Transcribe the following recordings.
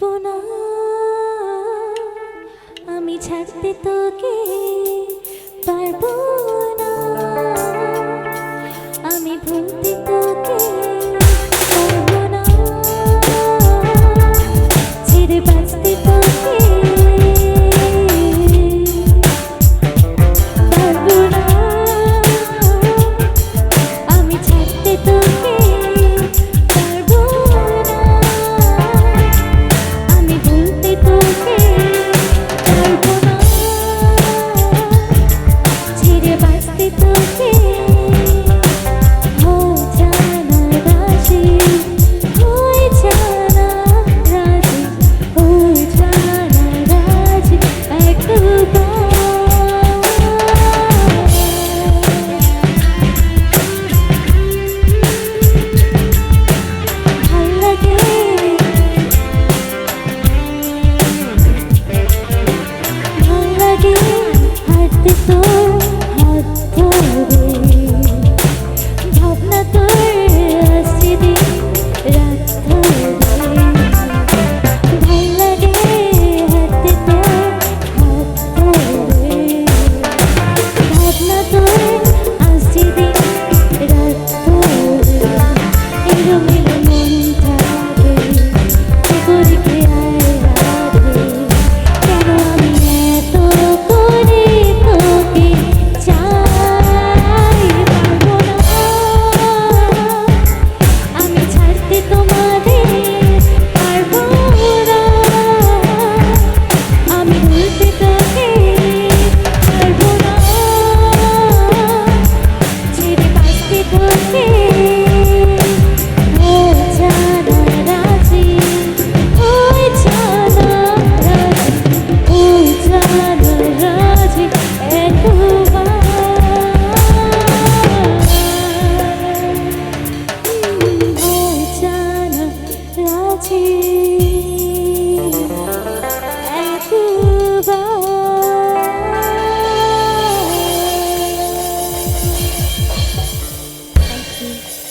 পারব আমি ছাড়তে তোকে পারব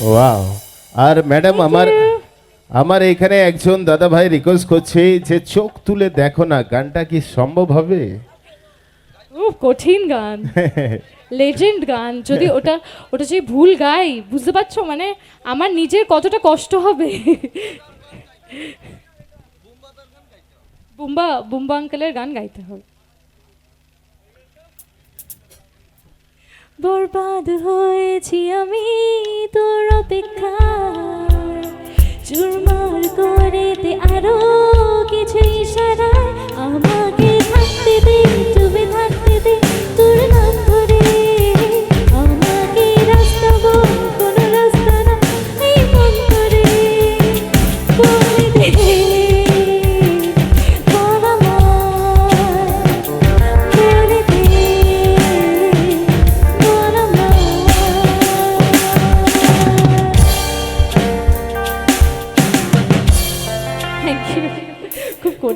ওয়াও আর ম্যাডাম আমার আমার এখানে একজন দাদা ভাই রিকোয়েস্ট করছে যে চোখ তুলে দেখো না গানটা কি সম্ভব হবে? ও কঠিন গান। লেজেন্ড গান। যদি ওটা ওটা যদি ভুল গাই বুঝতে পারছ? মানে আমার নিজের কতটা কষ্ট হবে? বুম্বা বুম্বা আঙ্কেলের গান গাইতে হবে। বরবাদ হয়েছি আমি তোর অপেক্ষা চুরমার করে দে আরও।